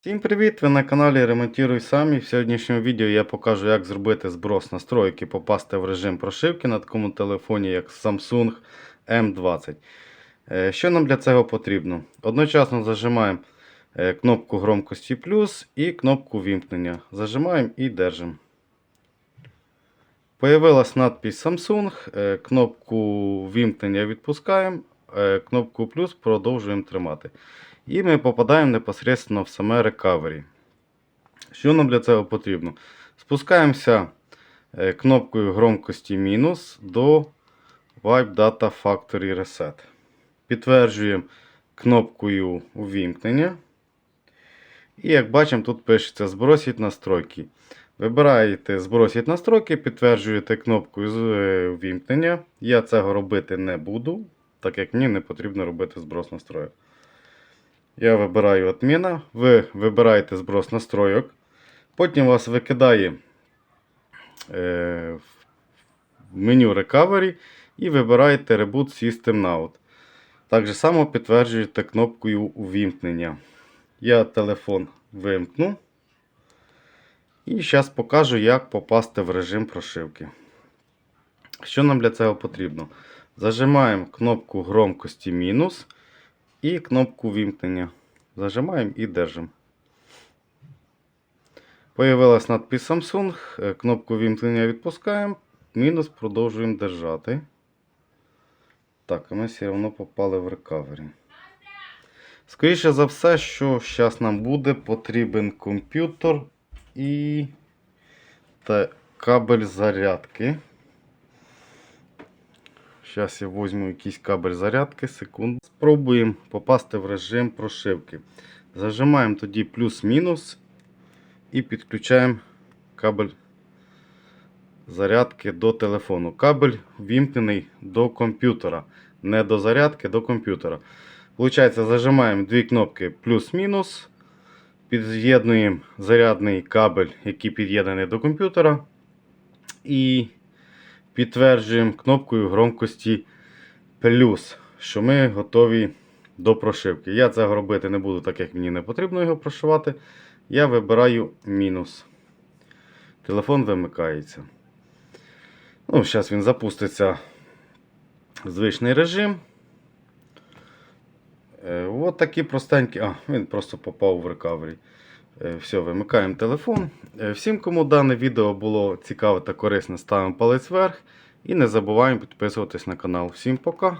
Всім привіт! Ви на каналі Ремонтуй Самі. В сьогоднішньому відео я покажу, як зробити зброс настройки, попасти в режим прошивки на такому телефоні, як Samsung M20. Е, Що нам для цього потрібно? Одночасно зажимаємо е, кнопку громкості плюс і кнопку вімкнення. Зажимаємо і держимо. Появилась надпись Samsung. е, Кнопку вімкнення відпускаємо, кнопку плюс продовжуємо тримати. І ми попадаємо непосередньо в саме Recovery. Що нам для цього потрібно? Спускаємося е, кнопкою громкості мінус до Wipe Data Factory Reset. Підтверджуємо кнопкою увімкнення. І як бачимо, тут пишеться збросіть настройки. Вибираєте збросіть настройки, підтверджуєте кнопкою е. Я цього робити не буду, так як мені не потрібно робити зброс настроїк. Я вибираю отміна. Ви вибираєте зброс настройок. Потім вас викидає е, в меню Recovery і вибираєте Reboot System Now. Так само підтверджуєте кнопкою увімкнення. Я телефон вимкну. І зараз покажу, як попасти в режим прошивки. Що нам для цього потрібно? Зажимаємо кнопку громкості мінус і кнопку вімкнення. Зажимаємо і держимо. Появилась надпись Samsung. Е, Кнопку вімкнення відпускаємо. Мінус продовжуємо держати. Так, а ми все одно попали в рекавері. Скоріше за все, що зараз нам буде потрібен комп'ютер і та кабель зарядки. Зараз я візьму якийсь кабель зарядки, секунду. Спробуємо попасти в режим прошивки. Зажимаємо тоді плюс-мінус і підключаємо кабель зарядки до телефону. Кабель вімкнений до комп'ютера. Не до зарядки, до комп'ютера. Получається, зажимаємо дві кнопки плюс-мінус. Під'єднуємо зарядний кабель, який під'єднаний до комп'ютера. І підтверджуємо кнопкою громкості плюс, що ми готові до прошивки. Я цього робити не буду, так як мені не потрібно його прошивати. Я вибираю мінус. Телефон вимикається. Ну, Зараз він запуститься в звичний режим. Е, От такі простенькі. А, він просто попав в рекавері. Е, Все, вимикаємо телефон. Е, Всім, кому дане відео було цікаве та корисне, ставимо палець вверх. І не забуваємо підписуватись на канал. Всім пока!